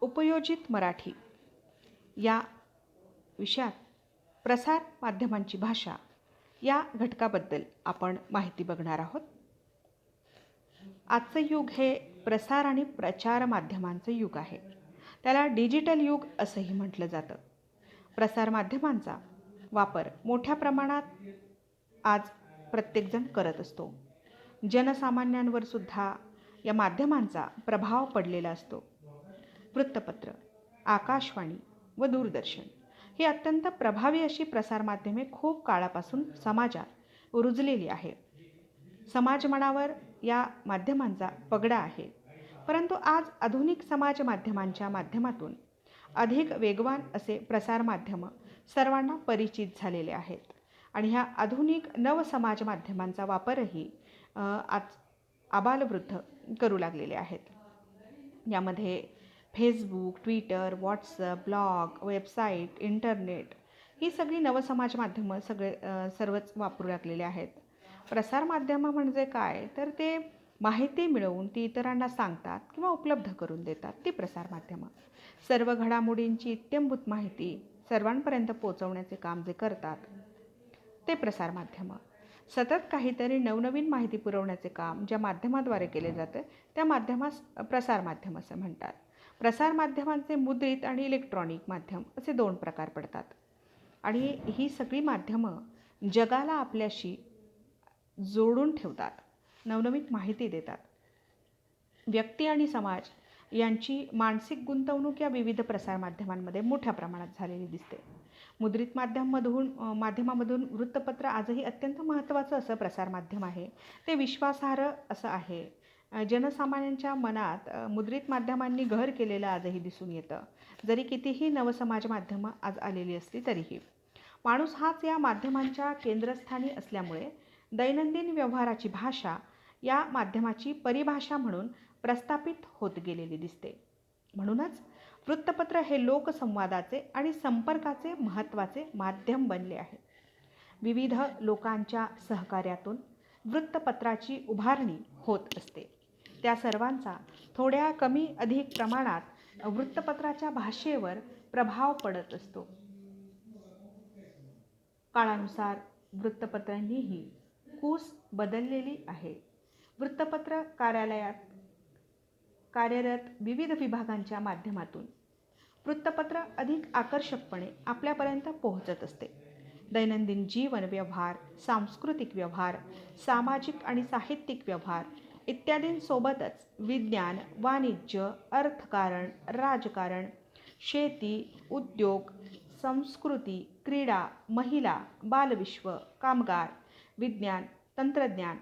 उपयोजित मराठी. या विषयात प्रसार माध्यमांची भाषा या घटकाबद्दल आपण माहिती बघणार आहोत. आजचं युग हे प्रसार आणि प्रचार माध्यमांचं युग आहे. त्याला डिजिटल युग असंही म्हटलं जातं. प्रसार माध्यमांचा वापर मोठ्या प्रमाणात आज प्रत्येकजण करत असतो. जनसामान्यांवर सुद्धा या माध्यमांचा प्रभाव पडलेला असतो. वृत्तपत्र आकाशवाणी व दूरदर्शन ही अत्यंत प्रभावी अशी प्रसारमाध्यमे खूप काळापासून समाजात रुजलेली आहे समाजमनावर या माध्यमांचा पगडा आहे. परंतु आज आधुनिक समाज माध्यमांच्या माध्यमातून अधिक वेगवान असे प्रसारमाध्यमं सर्वांना परिचित झालेले आहेत. आणि ह्या आधुनिक नवसमाज माध्यमांचा वापरही आज आबालवृद्ध करू लागलेले आहेत. यामध्ये Facebook Twitter WhatsApp blog website internet ही सगळी नवसमाज माध्यमं सगळे सर्वच वापरू लागलेले आहेत. प्रसारमाध्यमं म्हणजे काय? तर ते माहिती मिळवून ती इतरांना सांगतात किंवा उपलब्ध करून देतात ती प्रसारमाध्यमं सर्व घडामोडींची इत्यंभूत माहिती सर्वांपर्यंत पोचवण्याचे काम जे करतात ते प्रसारमाध्यमं सतत काहीतरी नवनवीन माहिती पुरवण्याचे काम ज्या माध्यमाद्वारे केले जाते त्या माध्यमास प्रसारमाध्यम असं म्हणतात. प्रसारमाध्यमांचे मुद्रित आणि इलेक्ट्रॉनिक माध्यम असे दोन प्रकार पडतात. आणि ही सगळी माध्यमं जगाला आपल्याशी जोडून ठेवतात नवनवीन माहिती देतात. व्यक्ती आणि समाज यांची मानसिक गुंतवणूक या विविध प्रसारमाध्यमांमध्ये मोठ्या प्रमाणात झालेली दिसते. मुद्रित माध्यममधून माध्यमामधून वृत्तपत्र आजही अत्यंत महत्त्वाचं असं प्रसारमाध्यम आहे. ते विश्वासार्ह असं आहे. जनसामान्यांच्या मनात मुद्रित माध्यमांनी घर केलेलं आजही दिसून येतं. जरी कितीही नवसमाज माध्यमं आज आलेली असली तरीही. माणूस हाच या माध्यमांच्या केंद्रस्थानी असल्यामुळे दैनंदिन व्यवहाराची भाषा या माध्यमाची परिभाषा म्हणून प्रस्थापित होत गेलेली दिसते. म्हणूनच वृत्तपत्र हे लोकसंवादाचे आणि संपर्काचे महत्त्वाचे माध्यम बनले आहे. विविध लोकांच्या सहकार्यातून वृत्तपत्राची उभारणी होत असते. त्या सर्वांचा थोड्या कमी अधिक प्रमाणात वृत्तपत्राच्या भाषेवर प्रभाव पडत असतो. काळानुसार वृत्तपत्रांनीही कूस बदललेली आहे. वृत्तपत्र कार्यालयात कार्यरत विविध विभागांच्या माध्यमातून वृत्तपत्र अधिक आकर्षकपणे आपल्यापर्यंत पोहोचत असते. दैनंदिन जीवन व्यवहार सांस्कृतिक व्यवहार सामाजिक आणि साहित्यिक व्यवहार इत्यादींसोबतच विज्ञान वाणिज्य अर्थकारण राजकारण शेती उद्योग संस्कृती क्रीडा महिला बालविश्व कामगार विज्ञान तंत्रज्ञान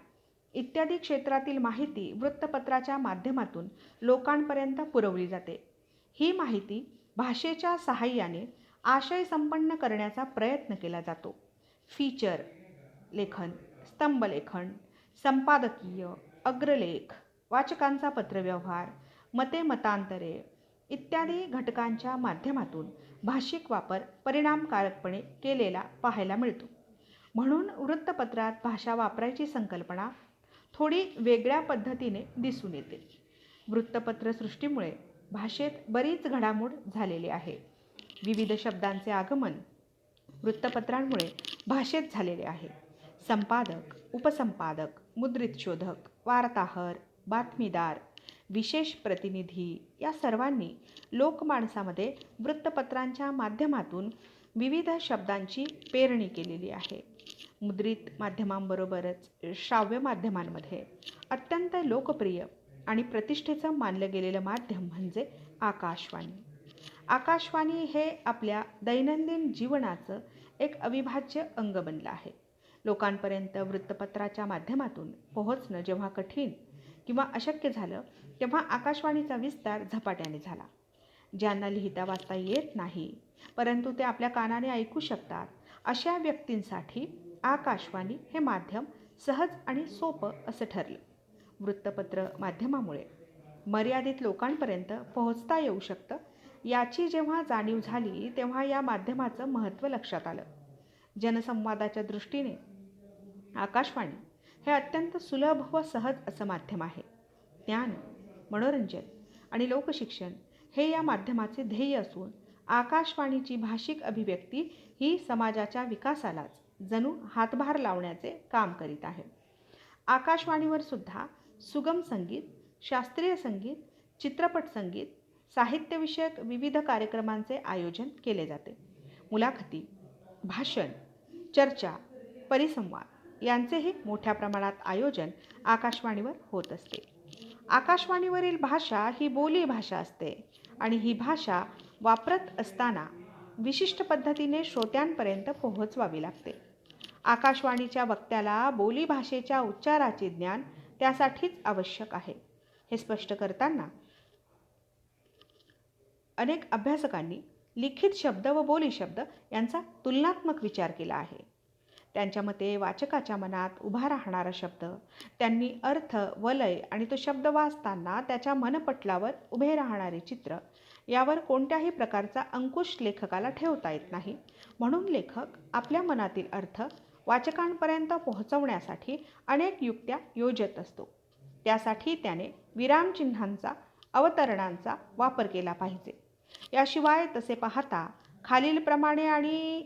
इत्यादी क्षेत्रातील माहिती वृत्तपत्राच्या माध्यमातून लोकांपर्यंत पुरवली जाते. ही माहिती भाषेच्या सहाय्याने आशय संपन्न करण्याचा प्रयत्न केला जातो. फीचर लेखन स्तंभलेखन संपादकीय अग्रलेख वाचकांचा पत्रव्यवहार मते मतांतरे इत्यादी घटकांच्या माध्यमातून भाषिक वापर परिणामकारकपणे केलेला पाहायला मिळतो. म्हणून वृत्तपत्रात भाषा वापरायची संकल्पना थोडी वेगळ्या पद्धतीने दिसून येते. वृत्तपत्र सृष्टीमुळे भाषेत बरीच घडामोड झालेली आहे. विविध शब्दांचे आगमन वृत्तपत्रांमुळे भाषेत झालेले आहे. संपादक उपसंपादक मुद्रित शोधक वार्ताहर बातमीदार विशेष प्रतिनिधी या सर्वांनी लोकमाणसामध्ये वृत्तपत्रांच्या माध्यमातून विविध शब्दांची पेरणी केलेली आहे. मुद्रित माध्यमांबरोबरच श्राव्य माध्यमांमध्ये अत्यंत लोकप्रिय आणि प्रतिष्ठेचं मानलं गेलेलं माध्यम म्हणजे आकाशवाणी. आकाशवाणी हे आपल्या दैनंदिन जीवनाचं एक अविभाज्य अंग बनलं आहे. लोकांपर्यंत वृत्तपत्राच्या माध्यमातून पोहोचणं जेव्हा कठीण किंवा अशक्य झालं तेव्हा आकाशवाणीचा विस्तार झपाट्याने झाला. ज्यांना लिहिता वाचता येत नाही परंतु ते आपल्या कानाने ऐकू शकतात अशा व्यक्तींसाठी आकाशवाणी हे माध्यम सहज आणि सोपं असं ठरलं. वृत्तपत्र माध्यमामुळे मर्यादित लोकांपर्यंत पोहोचता येऊ शकतं याची जेव्हा जाणीव झाली तेव्हा या माध्यमाचं महत्त्व लक्षात आलं. जनसंवादाच्या दृष्टीने आकाशवाणी हे अत्यंत सुलभ व सहज असं माध्यम आहे. ज्ञान मनोरंजन आणि लोकशिक्षण हे या माध्यमाचे ध्येय असून आकाशवाणीची भाषिक अभिव्यक्ती ही समाजाच्या विकासालाच जणू हातभार लावण्याचे काम करीत आहे. आकाशवाणीवर सुद्धा सुगम संगीत शास्त्रीय संगीत चित्रपट संगीत साहित्यविषयक विविध कार्यक्रमांचे आयोजन केले जाते. मुलाखती भाषण चर्चा परिसंवाद यांचेही मोठ्या प्रमाणात आयोजन आकाशवाणीवर होत असते. आकाशवाणीवरील भाषा ही बोली भाषा असते आणि ही भाषा वापरत असताना विशिष्ट पद्धतीने श्रोत्यांपर्यंत पोहोचवावी लागते. आकाशवाणीच्या वक्त्याला बोली भाषेच्या उच्चाराचे ज्ञान त्यासाठीच आवश्यक आहे. हे स्पष्ट करताना अनेक अभ्यासकांनी लिखित शब्द व बोली शब्द यांचा तुलनात्मक विचार केला आहे. त्यांच्या मते वाचकाच्या मनात उभा राहणारा शब्द त्यांनी अर्थ वलय आणि तो शब्द वाचताना त्याच्या मनपटलावर उभे राहणारे चित्र यावर कोणत्याही प्रकारचा अंकुश लेखकाला ठेवता येत नाही. म्हणून लेखक आपल्या मनातील अर्थ वाचकांपर्यंत पोहोचवण्यासाठी अनेक युक्त्या योजत असतो. त्यासाठी त्याने विरामचिन्हांचा अवतरणांचा वापर केला पाहिजे. याशिवाय तसे पाहता खालीलप्रमाणे आणि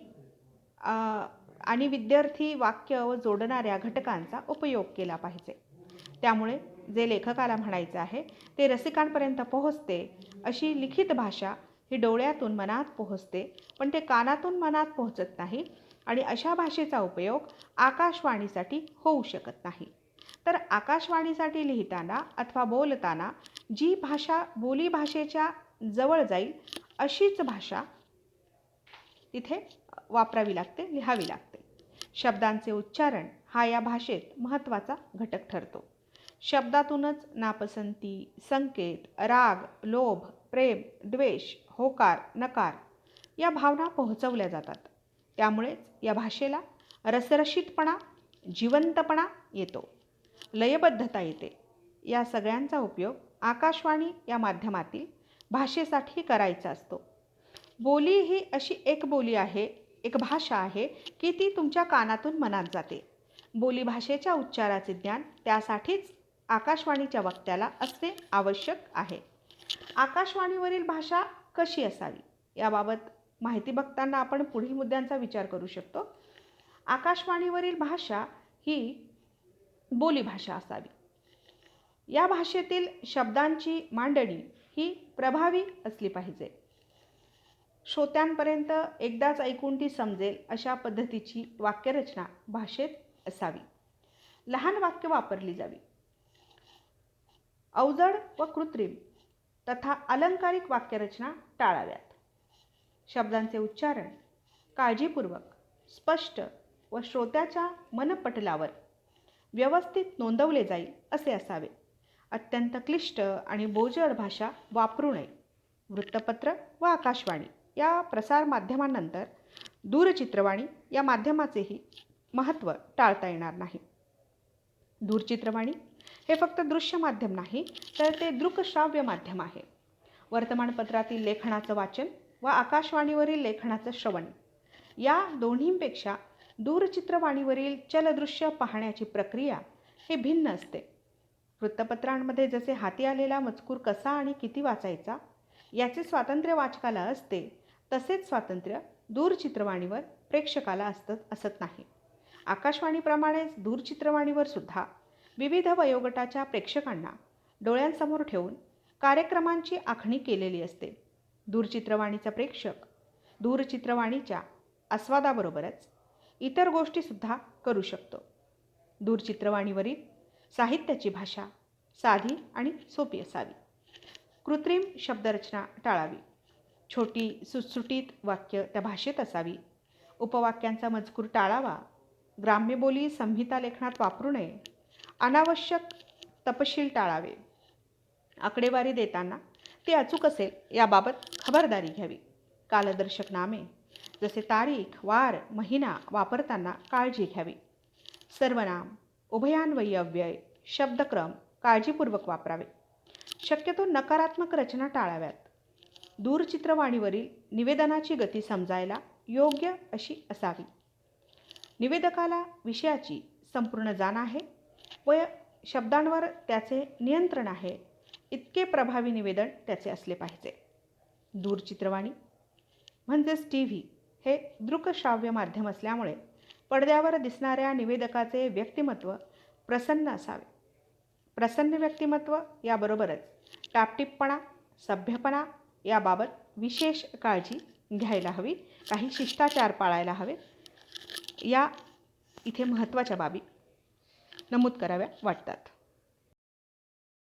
आणि विद्यार्थी वाक्य व जोडणाऱ्या घटकांचा उपयोग केला पाहिजे. त्यामुळे जे लेखकाला म्हणायचं आहे ते रसिकांपर्यंत पोहोचते अशी लिखित भाषा ही डोळ्यातून मनात पोहोचते पण ते कानातून मनात पोहोचत नाही आणि अशा भाषेचा उपयोग आकाशवाणीसाठी होऊ शकत नाही. तर आकाशवाणीसाठी लिहिताना अथवा बोलताना जी भाषा बोली भाषेच्या जवळ जाईल अशीच भाषा तिथे वापरावी लागते लिहावी लागते. शब्दांचे उच्चारण हा या भाषेत महत्त्वाचा घटक ठरतो. शब्दातूनच नापसंती संकेत राग लोभ प्रेम द्वेष होकार नकार या भावना पोहोचवल्या जातात. त्यामुळेच या भाषेला रसरशीतपणा जिवंतपणा येतो. लयबद्धता येते. या सगळ्यांचा उपयोग आकाशवाणी या माध्यमातील भाषेसाठी करायचा असतो. बोली ही अशी एक बोली आहे एक भाषा आहे की ती तुमच्या कानातून मनात जाते. बोली भाषेच्या उच्चाराचे ज्ञान त्यासाठीच आकाशवाणीच्या वक्त्याला असणे आवश्यक आहे. आकाशवाणीवरील भाषा कशी असावी? याबाबत माहिती बघताना आपण पुढील मुद्द्यांचा विचार करू शकतो. आकाशवाणीवरील भाषा ही बोलीभाषा असावी. या भाषेतील शब्दांची मांडणी ही प्रभावी असली पाहिजे. श्रोत्यांपर्यंत एकदाच ऐकून ती समजेल अशा पद्धतीची वाक्यरचना भाषेत असावी. लहान वाक्य वापरली जावी. अवजड व कृत्रिम तथा अलंकारिक वाक्यरचना टाळाव्यात. शब्दांचे उच्चारण काळजीपूर्वक स्पष्ट व श्रोत्याच्या मनपटलावर व्यवस्थित नोंदवले जाईल असे असावे. अत्यंत क्लिष्ट आणि बोजड भाषा वापरू नये. वृत्तपत्र व आकाशवाणी या प्रसारमाध्यमांनंतर दूरचित्रवाणी या माध्यमाचेही महत्त्व टाळता येणार नाही. दूरचित्रवाणी हे फक्त दृश्य माध्यम नाही तर ते दृकश्राव्य माध्यम आहे. वर्तमानपत्रातील लेखनाचं वाचन व आकाशवाणीवरील लेखनाचं श्रवण या दोन्हींपेक्षा दूरचित्रवाणीवरील चलदृश्य पाहण्याची प्रक्रिया हे भिन्न असते. वृत्तपत्रांमध्ये जसे हाती आलेला मजकूर कसा आणि किती वाचायचा याचे स्वातंत्र्य वाचकाला असते तसेच स्वातंत्र्य दूरचित्रवाणीवर प्रेक्षकाला असत असत नाही. आकाशवाणीप्रमाणेच दूरचित्रवाणीवर सुद्धा विविध वयोगटाच्या प्रेक्षकांना डोळ्यांसमोर ठेवून कार्यक्रमांची आखणी केलेली असते. दूरचित्रवाणीचा प्रेक्षक दूरचित्रवाणीच्या आस्वादाबरोबरच इतर गोष्टीसुद्धा करू शकतो. दूरचित्रवाणीवरील साहित्याची भाषा साधी आणि सोपी असावी. कृत्रिम शब्दरचना टाळावी. छोटी सुटसुटीत वाक्य त्या भाषेत असावी. उपवाक्यांचा मजकूर टाळावा. ग्राम्यबोली संहिता लेखनात वापरू नये. अनावश्यक तपशील टाळावे. आकडेवारी देताना ती अचूक असेल याबाबत खबरदारी घ्यावी. कालदर्शक नामे जसे तारीख वार महिना वापरताना काळजी घ्यावी. सर्वनाम उभयान्वयी अव्यय शब्दक्रम काळजीपूर्वक वापरावे. शक्यतो नकारात्मक रचना टाळाव्यात. दूरचित्रवाणीवरील निवेदनाची गती समजायला योग्य अशी असावी. निवेदकाला विषयाची संपूर्ण जाण आहे व शब्दांवर त्याचे नियंत्रण आहे इतके प्रभावी निवेदन त्याचे असले पाहिजे. दूरचित्रवाणी म्हणजेच टी व्ही हे दृकश्राव्य माध्यम असल्यामुळे पडद्यावर दिसणाऱ्या निवेदकाचे व्यक्तिमत्व प्रसन्न असावे. प्रसन्न व्यक्तिमत्व याबरोबरच टापटिपणा सभ्यपणा याबाबत विशेष काळजी घ्यायला हवी काही शिष्टाचार पाळायला हवे. या इथे महत्त्वाच्या बाबी नमूद कराव्या वाटतात.